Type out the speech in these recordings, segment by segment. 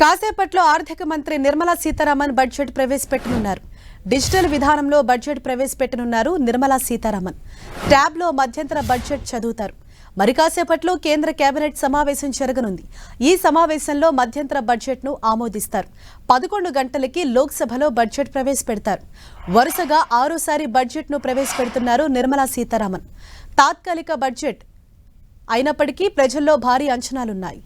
కాసేపట్లో ఆర్థిక మంత్రి నిర్మలా సీతారామన్ బడ్జెట్ ప్రవేశపెట్టనున్నారు. డిజిటల్ విధానంలో బడ్జెట్ ప్రవేశపెట్టనున్నారు నిర్మలా సీతారామన్. ట్యాబ్లో మధ్యంతర బడ్జెట్ చదువుతారు. మరి కాసేపట్లో కేంద్ర కేబినెట్ సమావేశం జరగనుంది. ఈ సమావేశంలో మధ్యంతర బడ్జెట్ను ఆమోదిస్తారు. పదకొండు గంటలకి లోక్సభలో బడ్జెట్ ప్రవేశపెడతారు. వరుసగా ఆరోసారి బడ్జెట్ను ప్రవేశపెడుతున్నారు నిర్మలా సీతారామన్. తాత్కాలిక బడ్జెట్ అయినప్పటికీ ప్రజల్లో భారీ అంచనాలున్నాయి.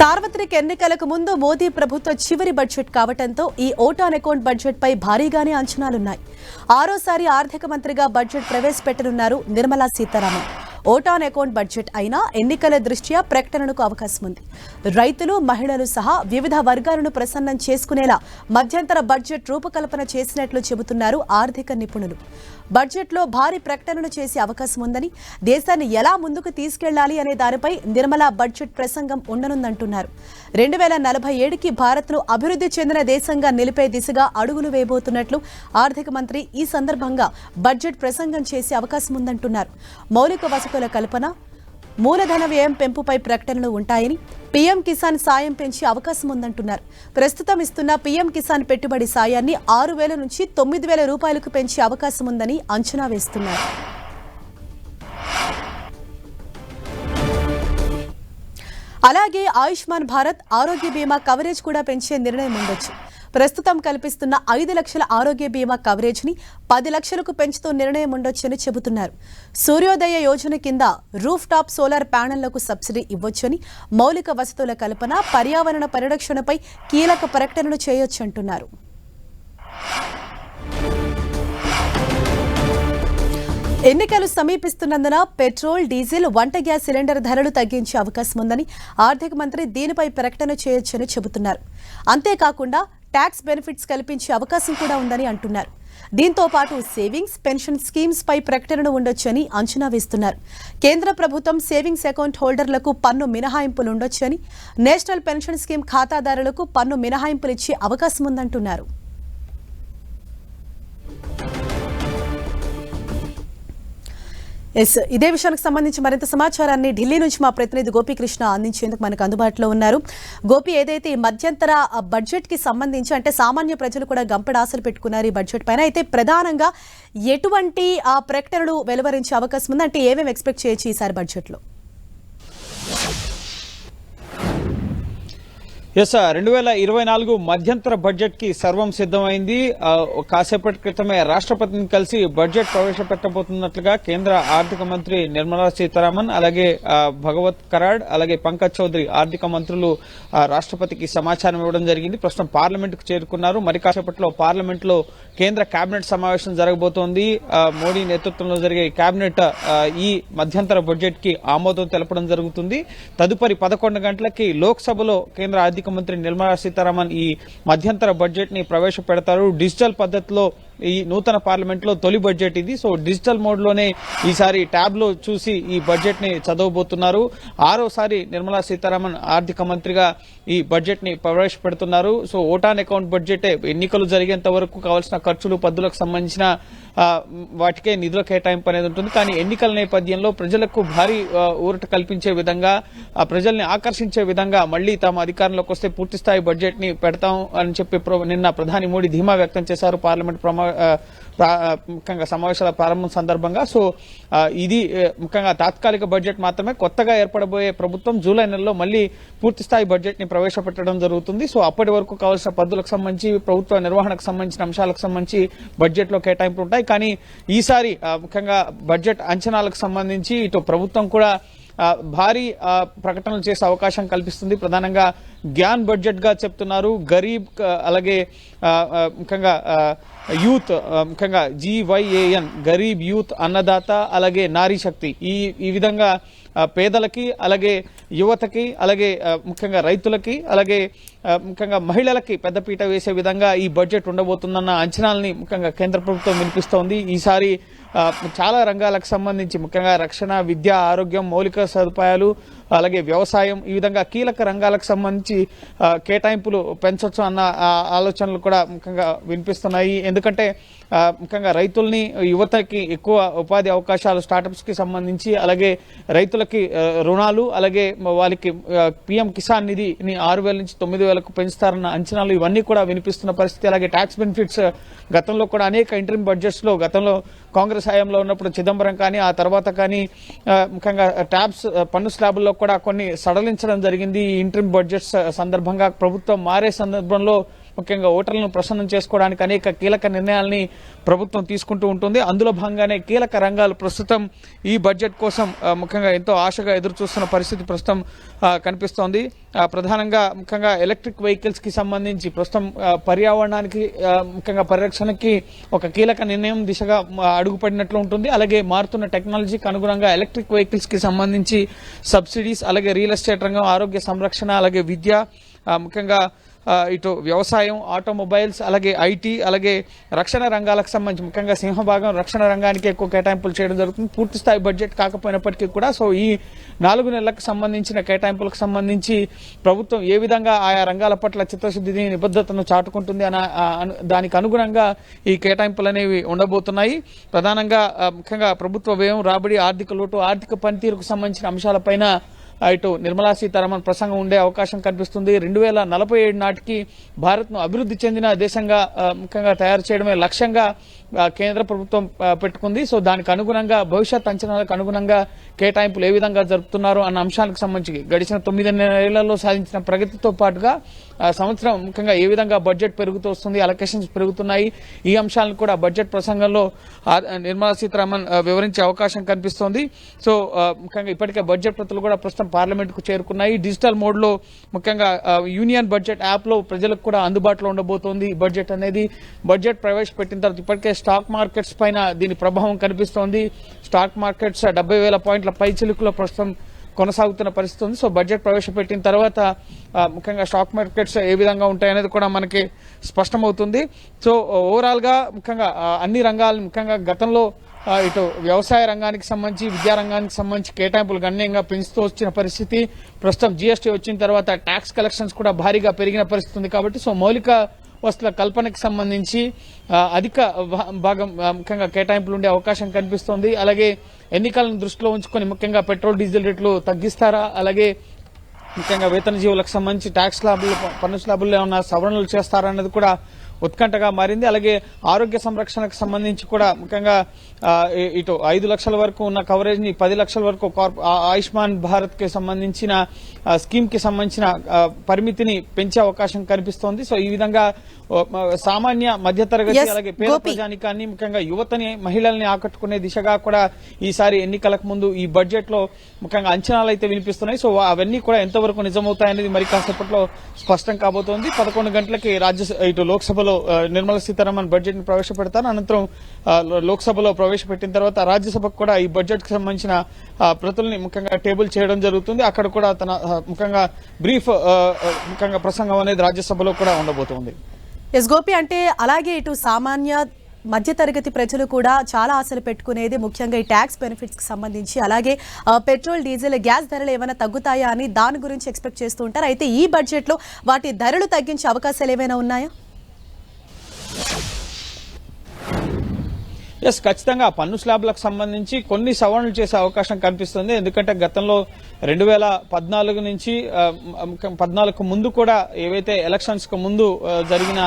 సార్వత్రిక ఎన్నికలకు ముందు మోదీ ప్రభుత్వ చివరి బడ్జెట్ కావడంతో ఈ ఓటాన్ అకౌంట్ బడ్జెట్ పై భారీగానే అంచనాలున్నాయి. ఆరోసారి ఆర్థిక మంత్రిగా budget ప్రవేశపెట్టనున్నారు Nirmala Sitharaman. Vote on account budget అయినా ఎన్నికల దృష్ట్యా ప్రకటనకు అవకాశం ఉంది రైతులు మహిళలు సహా వివిధ వర్గాలను ప్రసన్నం చేసుకునేలా మధ్యంతర బడ్జెట్ రూపకల్పన చేసినట్లు చెబుతున్నారు ఆర్థిక నిపుణులు. బడ్జెట్లో భారీ ప్రకటనలు చేసే అవకాశం ఉందని దేశాన్ని ఎలా ముందుకు తీసుకెళ్ళాలి అనే దానిపై నిర్మలా బడ్జెట్ ప్రసంగం ఉండనుందంటున్నారు. రెండు వేల నలభై ఏడుకి భారత్ను అభివృద్ధి చెందిన దేశంగా నిలిపే దిశగా అడుగులు వేయబోతున్నట్లు ఆర్థిక మంత్రి ఈ సందర్భంగా బడ్జెట్ ప్రసంగం చేసే అవకాశం ఉందంటున్నారు మౌలిక వసతులు కల్పన మూలధన వ్యయం పెంపుపై ప్రకటనలు ఉంటాయని పీఎం కిసాన్ సాయం పెంచే అవకాశం ఉందంటున్నారు. ప్రస్తుతం ఇస్తున్న పీఎం కిసాన్ పెట్టుబడి సాయాన్ని ఆరు వేల నుంచి తొమ్మిది వేల రూపాయలకు పెంచే అవకాశం ఉందని అంచనా వేస్తున్నారు. అలాగే ఆయుష్మాన్ భారత్ ఆరోగ్య బీమా కవరేజ్ కూడా పెంచే నిర్ణయం ఉండొచ్చు. ప్రస్తుతం కల్పిస్తున్న ఐదు లక్షల ఆరోగ్య బీమా కవరేజ్ని పది లక్షలకు పెంచుతూ నిర్ణయం ఉండొచ్చని చెబుతున్నారు. సూర్యోదయ యోజన కింద రూఫ్ టాప్ సోలార్ ప్యానెళ్ళకు సబ్సిడీ ఇవ్వొచ్చని మౌలిక వసతుల కల్పన పర్యావరణ పరిరక్షణపై కీలక ప్రకటనలు చేయొచ్చంటున్నారు. ఎన్నికలు సమీపిస్తున్నందున పెట్రోల్ డీజిల్ వంట గ్యాస్ సిలిండర్ ధరలు తగ్గించే అవకాశం ఉందని ఆర్థిక మంత్రి దీనిపై ప్రకటన చేయొచ్చని చెబుతున్నారు. అంతేకాకుండా ట్యాక్స్ బెనిఫిట్స్ కల్పించే అవకాశం కూడా ఉందని అంటున్నారు. దీంతో పాటు సేవింగ్స్ పెన్షన్ స్కీమ్స్ పై ప్రకటనలు ఉండొచ్చని అంచనా వేస్తున్నారు. కేంద్ర ప్రభుత్వం సేవింగ్స్ అకౌంట్ హోల్డర్లకు పన్ను మినహాయింపులు ఉండొచ్చని నేషనల్ పెన్షన్ స్కీమ్ ఖాతాదారులకు పన్ను మినహాయింపులు ఇచ్చే అవకాశం ఉందంటున్నారు ఎస్ ఇదే విషయానికి సంబంధించి మరింత సమాచారాన్ని ఢిల్లీ నుంచి మా ప్రతినిధి గోపీకృష్ణ అందించేందుకు మనకు అందుబాటులో ఉన్నారు. గోపి ఏదైతే ఈ మధ్యంతర బడ్జెట్కి సంబంధించి అంటే సామాన్య ప్రజలు కూడా గంపెడ ఆశలు పెట్టుకున్నారు ఈ బడ్జెట్ పైన అయితే ప్రధానంగా ఎటువంటి ఆ ప్రకటనలు వెలువరించే అవకాశం ఉంది అంటే ఏమేమి ఎక్స్పెక్ట్ చేయొచ్చు ఈసారి బడ్జెట్లో? ఎస్ సార్ రెండు వేల ఇరవై నాలుగు మధ్యంతర బడ్జెట్కి సర్వం సిద్ధమైంది. కాసేపటి క్రితమే రాష్ట్రపతిని కలిసి బడ్జెట్ ప్రవేశపెట్టబోతున్నట్లుగా కేంద్ర ఆర్థిక మంత్రి నిర్మలా సీతారామన్ అలాగే భగవత్ కరాడ్ అలాగే పంకజ్ చౌదరి ఆర్థిక మంత్రులు రాష్ట్రపతికి సమాచారం ఇవ్వడం జరిగింది. ప్రస్తుతం పార్లమెంట్కు చేరుకున్నారు. మరి కాసేపట్లో పార్లమెంట్లో కేంద్ర కేబినెట్ సమావేశం జరగబోతోంది. మోడీ నేతృత్వంలో జరిగే కేబినెట్ ఈ మధ్యంతర బడ్జెట్కి ఆమోదం తెలపడం జరుగుతుంది. తదుపరి పదకొండు గంటలకి లోక్సభలో కేంద్ర ఆర్థిక మంత్రి నిర్మలా సీతారామన్ ఈ మధ్యంతర బడ్జెట్ని ప్రవేశపెడతారు. డిజిటల్ పద్ధతిలో ఈ నూతన పార్లమెంట్లో తొలి బడ్జెట్ ఇది. సో డిజిటల్ మోడ్లోనే ఈసారి ట్యాబ్లో చూసి ఈ బడ్జెట్ని చదవబోతున్నారు. ఆరోసారి నిర్మలా సీతారామన్ ఆర్థిక మంత్రిగా ఈ బడ్జెట్ని ప్రవేశపెడుతున్నారు. So vote on account budget ఎన్నికలు జరిగేంత వరకు కావాల్సిన ఖర్చులు పద్దులకు సంబంధించిన వాటికే నిధుల కేటాయింపు అనేది ఉంటుంది. కానీ ఎన్నికల నేపథ్యంలో ప్రజలకు భారీ ఊరట కల్పించే విధంగా ఆ ప్రజల్ని ఆకర్షించే విధంగా మళ్ళీ తమ అధికారంలోకి వస్తే పూర్తిస్థాయి బడ్జెట్ని బడ్జెట్ని పెడతాం అని చెప్పి నిన్న ప్రధాని మోడీ ధీమా వ్యక్తం చేశారు. పార్లమెంట్ ప్రమా ముఖ్యంగా సమావేశాల ప్రారంభం సందర్భంగా. సో ఇది ముఖ్యంగా తాత్కాలిక బడ్జెట్ మాత్రమే కొత్తగా ఏర్పడబోయే ప్రభుత్వం జూలై నెలలో మళ్ళీ పూర్తి స్థాయి బడ్జెట్ని ప్రవేశపెట్టడం జరుగుతుంది. సో అప్పటి వరకు కావాల్సిన పద్దులకు సంబంధించి ప్రభుత్వ నిర్వహణకు సంబంధించిన అంశాలకు సంబంధించి బడ్జెట్లో కేటాయింపులు ఉంటాయి. కానీ ఈసారి ముఖ్యంగా బడ్జెట్ అంచనాలకు సంబంధించి ఇటు ప్రభుత్వం కూడా భారీ ప్రకటనలు చేసే అవకాశం కల్పిస్తుంది. ప్రధానంగా జ్ఞాన్ బడ్జెట్గా చెప్తున్నారు. గరీబ్ అలాగే ముఖ్యంగా యూత్ ముఖ్యంగా జీవైఏఎన్ గరీబ్ యూత్ అన్నదాత అలాగే నారీ శక్తి. ఈ ఈ విధంగా పేదలకి అలాగే యువతకి అలాగే ముఖ్యంగా రైతులకి అలాగే ముఖ్యంగా మహిళలకి పెద్దపీట వేసే విధంగా ఈ బడ్జెట్ ఉండబోతుందన్న అంచనాలని ముఖ్యంగా కేంద్ర ప్రభుత్వం వినిపిస్తోంది. ఈసారి చాలా రంగాలకు సంబంధించి ముఖ్యంగా రక్షణ విద్య ఆరోగ్యం మౌలిక సదుపాయాలు అలాగే వ్యవసాయం ఈ విధంగా కీలక రంగాలకు సంబంధించి కేటాయింపులు పెంచవచ్చు అన్న ఆలోచనలు కూడా ముఖ్యంగా వినిపిస్తున్నాయి. ఎందుకంటే ముఖ్యంగా రైతుల్ని యువతకి ఎక్కువ ఉపాధి అవకాశాలు స్టార్టప్స్కి సంబంధించి అలాగే రైతులకి రుణాలు అలాగే వాళ్ళకి పిఎం కిసాన్ నిధిని ఆరు వేల నుంచి తొమ్మిది వేలకు పెంచుతారన్న అంచనాలు ఇవన్నీ కూడా వినిపిస్తున్న పరిస్థితి. అలాగే ట్యాక్స్ బెనిఫిట్స్ గతంలో కూడా అనేక ఇంటర్మ్ బడ్జెట్స్లో గతంలో కాంగ్రెస్ హయాంలో ఉన్నప్పుడు చిదంబరం కానీ ఆ తర్వాత కానీ ముఖ్యంగా ట్యాబ్స్ పన్ను స్లాబుల్లో కూడా కొన్ని సడలించడం జరిగింది. ఈ ఇంటర్ బడ్జెట్ సందర్భంగా ప్రభుత్వం మారే సందర్భంలో ముఖ్యంగా ఓటర్లను ప్రసన్నం చేసుకోవడానికి అనేక కీలక నిర్ణయాల్ని ప్రభుత్వం తీసుకుంటూ ఉంటుంది. అందులో భాగంగానే కీలక రంగాలు ప్రస్తుతం ఈ బడ్జెట్ కోసం ముఖ్యంగా ఎంతో ఆశగా ఎదురు చూస్తున్న పరిస్థితి ప్రస్తుతం కనిపిస్తోంది. ప్రధానంగా ముఖ్యంగా ఎలక్ట్రిక్ వెహికల్స్కి సంబంధించి ప్రస్తుతం పర్యావరణానికి ముఖ్యంగా పరిరక్షణకి ఒక కీలక నిర్ణయం దిశగా అడుగుపడినట్లు ఉంటుంది. అలాగే మారుతున్న టెక్నాలజీకి అనుగుణంగా ఎలక్ట్రిక్ వెహికల్స్కి సంబంధించి సబ్సిడీస్ అలాగే రియల్ ఎస్టేట్ రంగం ఆరోగ్య సంరక్షణ అలాగే విద్య ముఖ్యంగా ఇటు వ్యవసాయం ఆటోమొబైల్స్ అలాగే ఐటీ అలాగే రక్షణ రంగాలకు సంబంధించి ముఖ్యంగా సింహభాగం రక్షణ రంగానికి ఎక్కువ కేటాయింపులు చేయడం జరుగుతుంది. పూర్తి స్థాయి బడ్జెట్ కాకపోయినప్పటికీ కూడా సో ఈ నాలుగు నెలలకు సంబంధించిన కేటాయింపులకు సంబంధించి ప్రభుత్వం ఏ విధంగా ఆయా రంగాల పట్ల చిత్తశుద్ధిని నిబద్ధతను చాటుకుంటుంది అన్న దానికి అనుగుణంగా ఈ కేటాయింపులు అనేవి ఉండబోతున్నాయి. ప్రధానంగా ముఖ్యంగా ప్రభుత్వ వ్యయం రాబడి ఆర్థిక లోటు ఆర్థిక పనితీరుకు సంబంధించిన అంశాలపైన ఇటు నిర్మలా సీతారామన్ ప్రసంగం ఉండే అవకాశం కనిపిస్తుంది. రెండు వేల నలభై ఏడు నాటికి భారత్ను అభివృద్ధి చెందిన దేశంగా ముఖ్యంగా తయారు చేయడమే లక్ష్యంగా కేంద్ర ప్రభుత్వం పెట్టుకుంది. సో దానికి అనుగుణంగా భవిష్యత్ అంచనాలకు అనుగుణంగా కేటాయింపులు ఏ విధంగా జరుపుతున్నారు అన్న అంశాలకు సంబంధించి గడిచిన తొమ్మిది నెలల్లో సాధించిన ప్రగతితో పాటుగా సంవత్సరం ముఖ్యంగా ఏ విధంగా బడ్జెట్ పెరుగుతూ వస్తుంది అలొకేషన్స్ పెరుగుతున్నాయి ఈ అంశాలను కూడా బడ్జెట్ ప్రసంగంలో నిర్మలా సీతారామన్ వివరించే అవకాశం కనిపిస్తోంది. సో ముఖ్యంగా ఇప్పటికే బడ్జెట్ ప్రతులు కూడా ప్రస్తుతం పార్లమెంట్కు చేరుకున్నాయి. డిజిటల్ మోడ్లో ముఖ్యంగా యూనియన్ బడ్జెట్ యాప్లో ప్రజలకు కూడా అందుబాటులో ఉండబోతోంది ఈ బడ్జెట్ అనేది. బడ్జెట్ ప్రవేశపెట్టిన తర్వాత ఇప్పటికే స్టాక్ మార్కెట్స్ పైన దీని ప్రభావం కనిపిస్తోంది. స్టాక్ మార్కెట్స్ డెబ్బై వేల పాయింట్ల పై చిలుకులో ప్రస్తుతం కొనసాగుతున్న పరిస్థితి ఉంది. సో బడ్జెట్ ప్రవేశపెట్టిన తర్వాత ముఖ్యంగా స్టాక్ మార్కెట్స్ ఏ విధంగా ఉంటాయనేది కూడా మనకి స్పష్టమవుతుంది. సో ఓవరాల్గా ముఖ్యంగా అన్ని రంగాలు ముఖ్యంగా గతంలో ఇటు వ్యవసాయ రంగానికి సంబంధించి విద్యా రంగానికి సంబంధించి కేటాయింపులు గణనీయంగా పెంచుతూ వచ్చిన పరిస్థితి. ప్రస్తుతం జీఎస్టీ వచ్చిన తర్వాత ట్యాక్స్ కలెక్షన్స్ కూడా భారీగా పెరిగిన పరిస్థితి ఉంది కాబట్టి సో మౌలిక వస్తువుల కల్పనకు సంబంధించి అధిక భాగం ముఖ్యంగా కేటాయింపులు ఉండే అవకాశం కనిపిస్తోంది. అలాగే ఎన్నికలను దృష్టిలో ఉంచుకొని ముఖ్యంగా పెట్రోల్ డీజిల్ రేట్లు తగ్గిస్తారా? అలాగే ముఖ్యంగా వేతన జీవులకు సంబంధించి ట్యాక్స్ లాభులు పన్ను స్లాబుల్లో ఏమైనా సవరణలు చేస్తారా అనేది కూడా ఉత్కంఠగా మారింది. అలాగే ఆరోగ్య సంరక్షణకు సంబంధించి కూడా ముఖ్యంగా ఇటు ఐదు లక్షల వరకు ఉన్న కవరేజ్ని పది లక్షల వరకు ఆయుష్మాన్ భారత్కి సంబంధించిన స్కీమ్కి సంబంధించిన పరిమితిని పెంచే అవకాశం కనిపిస్తోంది. సో ఈ విధంగా సామాన్య మధ్యతరగతి అలాగే పేద. ప్రజానికాన్ని ముఖ్యంగా యువతని మహిళల్ని ఆకట్టుకునే దిశగా కూడా ఈసారి ఎన్నికలకు ముందు ఈ బడ్జెట్లో ముఖ్యంగా అంచనాలు అయితే వినిపిస్తున్నాయి. సో అవన్నీ కూడా ఎంతవరకు నిజమవుతాయనేది మరి కాసేపట్లో స్పష్టం కాబోతోంది. పదకొండు గంటలకి రాజ్య ఇటు లోక్సభలో లోక్సభలో నిర్మలా సీతారామన్ బడ్జెట్ని ప్రవేశపెడతారు. అనంతరం లోక్సభలో ప్రవేశపెట్టిన తర్వాత రాజ్యసభకు కూడా ఈ బడ్జెట్కు సంబంధించిన ప్రతుల్ని ముఖ్యంగా టేబుల్ చేయడం జరుగుతుంది. అక్కడ కూడా తన ముఖ్యంగా బ్రీఫ్ ముఖ్యంగా ప్రసంగం అనేది రాజ్యసభలో కూడా ఉండబోతోంది. ఎస్ గోపి అంటే అలాగే ఇటు సామాన్య మధ్యతరగతి ప్రజలు కూడా చాలా ఆశలు పెట్టుకునేది ముఖ్యంగా ఈ ట్యాక్స్ బెనిఫిట్స్కి సంబంధించి. అలాగే పెట్రోల్ డీజిల్ గ్యాస్ ధరలు ఏమైనా తగ్గుతాయా అని దాని గురించి ఎక్స్పెక్ట్ చేస్తూ ఉంటారు. అయితే ఈ బడ్జెట్లో వాటి ధరలు తగ్గించే అవకాశాలు ఏమైనా ఉన్నాయా? ఎస్ ఖచ్చితంగా. పన్ను స్లాబ్లకు సంబంధించి కొన్ని సవరణలు చేసే అవకాశం కనిపిస్తుంది. ఎందుకంటే గతంలో రెండు వేల పద్నాలుగు నుంచి పద్నాలుగు ముందు కూడా ఏవైతే ఎలక్షన్స్కు ముందు జరిగిన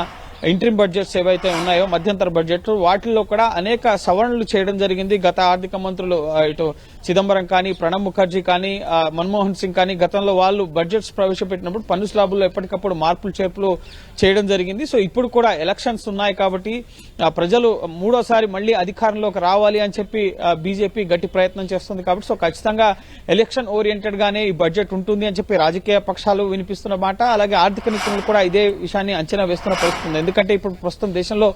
ఇంట్రీమ్ బడ్జెట్స్ ఏవైతే ఉన్నాయో మధ్యంతర బడ్జెట్ వాటిల్లో కూడా అనేక సవరణలు చేయడం జరిగింది. గత ఆర్థిక మంత్రులు ఇటు చిదంబరం కానీ ప్రణబ్ ముఖర్జీ కానీ మన్మోహన్ సింగ్ కానీ గతంలో వాళ్ళు బడ్జెట్స్ ప్రవేశపెట్టినప్పుడు పన్ను స్లాబుల్లో ఎప్పటికప్పుడు మార్పులు చేర్పులు చేయడం జరిగింది. సో ఇప్పుడు కూడా ఎలక్షన్స్ ఉన్నాయి కాబట్టి ప్రజలు మూడోసారి మళ్ళీ అధికారంలోకి రావాలి అని చెప్పి బీజేపీ గట్టి ప్రయత్నం చేస్తుంది కాబట్టి సో ఖచ్చితంగా ఎలక్షన్ ఓరియంటెడ్ గానే ఈ బడ్జెట్ ఉంటుంది అని చెప్పి రాజకీయ పక్షాలు వినిపిస్తున్న మాట. అలాగే ఆర్థిక నిపుణులు కూడా ఇదే విషయాన్ని అంచనా వేస్తున్న పరిస్థితి ఉంది. ఎందుకంటే ఇప్పుడు ప్రస్తుతం దేశంలో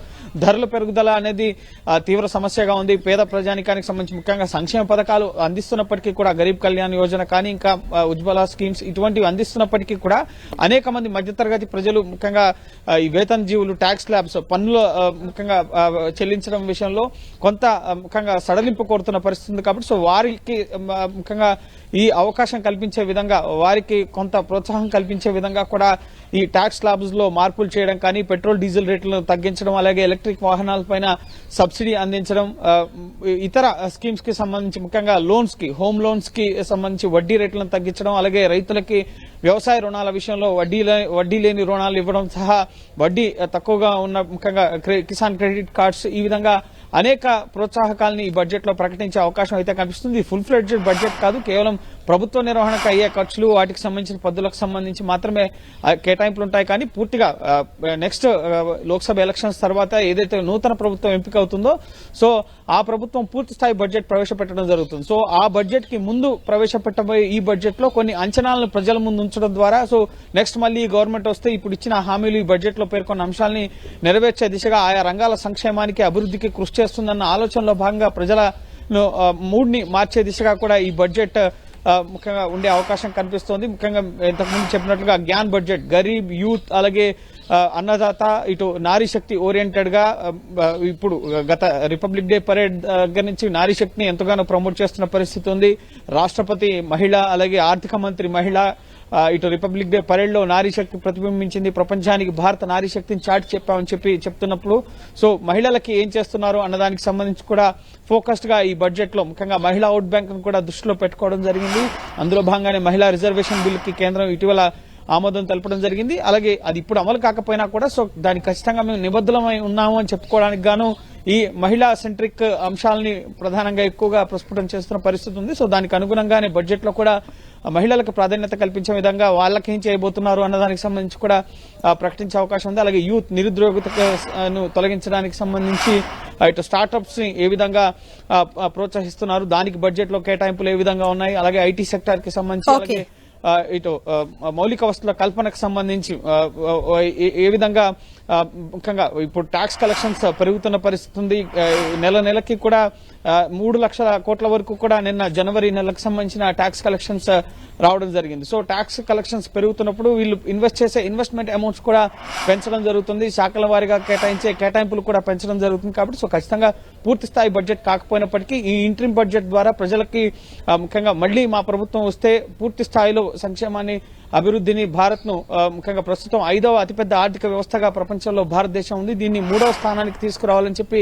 ధరల పెరుగుదల అనేది తీవ్ర సమస్యగా ఉంది. పేద ప్రజానికానికి సంబంధించి ముఖ్యంగా సంక్షేమ పథకాలు అందిస్తున్నప్పటికీ కూడా గరీబ్ కళ్యాణ్ యోజన కానీ ఇంకా ఉజ్వల స్కీమ్స్ ఇటువంటివి అందిస్తున్నప్పటికీ కూడా అనేక మంది మధ్యతరగతి ప్రజలు ముఖ్యంగా ఈ వేతన జీవులు ట్యాక్స్ ల్యాబ్స్ పన్నుల ముఖ్యంగా చెల్లించడం విషయంలో కొంత ముఖ్యంగా సడలింపు కోరుతున్న పరిస్థితి ఉంది కాబట్టి సో వారికి ముఖ్యంగా ఈ అవకాశం కల్పించే విధంగా వారికి కొంత ప్రోత్సాహం కల్పించే విధంగా కూడా ఈ ట్యాక్స్ స్లాబ్స్లో మార్పులు చేయడం కానీ పెట్రోల్ డీజిల్ రేట్లను తగ్గించడం అలాగే ఎలక్ట్రిక్ వాహనాలపైన సబ్సిడీ అందించడం ఇతర స్కీమ్స్కి సంబంధించి ముఖ్యంగా లోన్స్కి హోమ్ లోన్స్కి సంబంధించి వడ్డీ రేట్లను తగ్గించడం అలాగే రైతులకి వ్యవసాయ రుణాల విషయంలో వడ్డీ వడ్డీ లేని రుణాలు ఇవ్వడం సహా వడ్డీ తక్కువగా ఉన్న ముఖ్యంగా క్రె- కిసాన్ క్రెడిట్ కార్డ్స్ ఈ విధంగా అనేక ప్రోత్సాహకాలని ఈ బడ్జెట్లో ప్రకటించే అవకాశం అయితే కనిపిస్తుంది. ఫుల్ ఫ్లెడ్జెడ్ బడ్జెట్ కాదు కేవలం ప్రభుత్వ నిర్వహణకు అయ్యే ఖర్చులు వాటికి సంబంధించిన పద్దులకు సంబంధించి మాత్రమే కేటాయింపులు ఉంటాయి కానీ పూర్తిగా నెక్స్ట్ లోక్సభ ఎలక్షన్స్ తర్వాత ఏదైతే నూతన ప్రభుత్వం ఎంపిక అవుతుందో సో ఆ ప్రభుత్వం పూర్తి స్థాయి బడ్జెట్ ప్రవేశపెట్టడం జరుగుతుంది. సో ఆ బడ్జెట్కి ముందు ప్రవేశపెట్టబోయే ఈ బడ్జెట్లో కొన్ని అంచనాలను ప్రజల ముందు ఉంచడం ద్వారా సో నెక్స్ట్ మళ్ళీ ఈ గవర్నమెంట్ వస్తే ఇప్పుడు ఇచ్చిన హామీలు ఈ బడ్జెట్లో పేర్కొన్న అంశాలని నెరవేర్చే దిశగా ఆయా రంగాల సంక్షేమానికి అభివృద్ధికి కృషి చేస్తుందన్న ఆలోచనలో భాగంగా ప్రజల మూడ్ని మార్చే దిశగా కూడా ఈ బడ్జెట్ ముఖ్యంగా ఉండే అవకాశం కనిపిస్తోంది. ముఖ్యంగా ఇంతకుముందు చెప్పినట్లుగా జ్ఞాన్ బడ్జెట్ గరీబ్ యూత్ అలాగే అన్నదాత ఇటు నారీ శక్తి ఓరియంటెడ్గా ఇప్పుడు గత రిపబ్లిక్ డే పరేడ్ దగ్గర నుంచి నారీ శక్తిని ఎంతగానో ప్రమోట్ చేస్తున్న పరిస్థితి ఉంది. రాష్ట్రపతి మహిళ అలాగే ఆర్థిక మంత్రి మహిళ ఇటు రిపబ్లిక్ డే పరేడ్లో నారీశక్తి ప్రతిబింబించింది. ప్రపంచానికి భారత నారీశక్తిని చాటి చెప్పామని చెప్పి చెప్తున్నప్పుడు సో మహిళలకి ఏం చేస్తున్నారు అన్నదానికి సంబంధించి కూడా ఫోకస్డ్గా ఈ బడ్జెట్లో ముఖ్యంగా మహిళా ఓట్ బ్యాంక్ కూడా దృష్టిలో పెట్టుకోవడం జరిగింది. అందులో భాగంగానే మహిళా రిజర్వేషన్ బిల్లుకి కేంద్రం ఇటీవల ఆమోదం తెలపడం జరిగింది. అలాగే అది ఇప్పుడు అమలు కాకపోయినా కూడా సో దానికి ఖచ్చితంగా మేము నిబద్ధులమై ఉన్నాము అని చెప్పుకోవడానికి గాను ఈ మహిళా సెంట్రిక్ అంశాలని ప్రధానంగా ఎక్కువగా ప్రస్ఫుటం చేస్తున్న పరిస్థితి ఉంది. సో దానికి అనుగుణంగానే బడ్జెట్లో కూడా మహిళలకు ప్రాధాన్యత కల్పించే విధంగా వాళ్ళకి ఏం చేయబోతున్నారు అన్న దానికి సంబంధించి కూడా ప్రకటించే అవకాశం ఉంది. అలాగే యూత్ నిరుద్యోగతను తొలగించడానికి సంబంధించి ఇటు స్టార్టప్స్ని ఏ విధంగా ప్రోత్సహిస్తున్నారు దానికి బడ్జెట్లో కేటాయింపులు ఏ విధంగా ఉన్నాయి అలాగే ఐటీ సెక్టార్కి సంబంధించి ఇటు మౌలిక వస్తువుల కల్పనకు సంబంధించి ఏ- విధంగా ముఖ్యంగా ఇప్పుడు ట్యాక్స్ కలెక్షన్స్ పెరుగుతున్న పరిస్థితి ఉంది. నెల నెలకి కూడా మూడు లక్షల కోట్ల వరకు కూడా నిన్న జనవరి నెలకు సంబంధించిన ట్యాక్స్ కలెక్షన్స్ రావడం జరిగింది. సో ట్యాక్స్ కలెక్షన్స్ పెరుగుతున్నప్పుడు వీళ్ళు ఇన్వెస్ట్ చేసే ఇన్వెస్ట్మెంట్ అమౌంట్స్ కూడా పెంచడం జరుగుతుంది. శాఖల వారీగా కేటాయించే కేటాయింపులు కూడా పెంచడం జరుగుతుంది కాబట్టి సో ఖచ్చితంగా పూర్తి స్థాయి బడ్జెట్ కాకపోయినప్పటికీ ఈ ఇంట్రీమ్ బడ్జెట్ ద్వారా ప్రజలకి ముఖ్యంగా మళ్ళీ మా ప్రభుత్వం వస్తే పూర్తి స్థాయిలో సంక్షేమాన్ని అభివృద్ధిని భారత్ను ముఖ్యంగా ప్రస్తుతం ఐదవ అతిపెద్ద ఆర్థిక వ్యవస్థగా ప్రపంచంలో భారతదేశం ఉంది. దీన్ని మూడవ స్థానానికి తీసుకురావాలని చెప్పి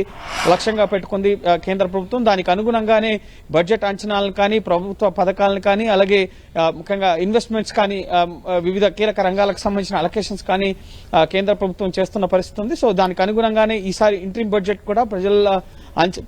లక్ష్యంగా పెట్టుకుంది కేంద్ర ప్రభుత్వం. దానికి అనుగుణంగానే బడ్జెట్ అంచనాలను కానీ ప్రభుత్వ పథకాలను కానీ అలాగే ముఖ్యంగా ఇన్వెస్ట్మెంట్స్ కానీ వివిధ కీలక రంగాలకు సంబంధించిన అలొకేషన్స్ కానీ కేంద్ర ప్రభుత్వం చేస్తున్న పరిస్థితి ఉంది. సో దానికి అనుగుణంగానే ఈసారి ఇంట్రీమ్ బడ్జెట్ కూడా ప్రజల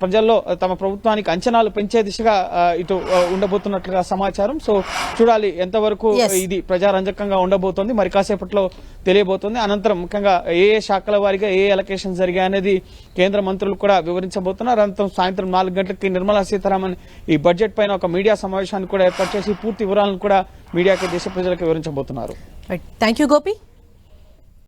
ప్రజల్లో తమ ప్రభుత్వానికి అంచనాలు పెంచే దిశగా ఇటు ఉండబోతున్నట్లుగా సమాచారం. సో చూడాలి ఎంతవరకు. ఇది ప్రజారంజకంగా ఉండబోతోంది. మరి కాసేపట్లో తెలియబోతోంది. అనంతరం ముఖ్యంగా ఏ ఏ శాఖల వారీగా ఏ అలొకేషన్ జరిగాయి అనేది కేంద్ర మంత్రులు కూడా వివరించబోతున్నారు. అనంతరం సాయంత్రం నాలుగు గంటలకి నిర్మలా సీతారామన్ ఈ బడ్జెట్ పైన ఒక మీడియా సమావేశాన్ని కూడా ఏర్పాటు చేసి పూర్తి వివరాలను కూడా మీడియాకి దేశ ప్రజలకు వివరించబోతున్నారు. Thank you Gopi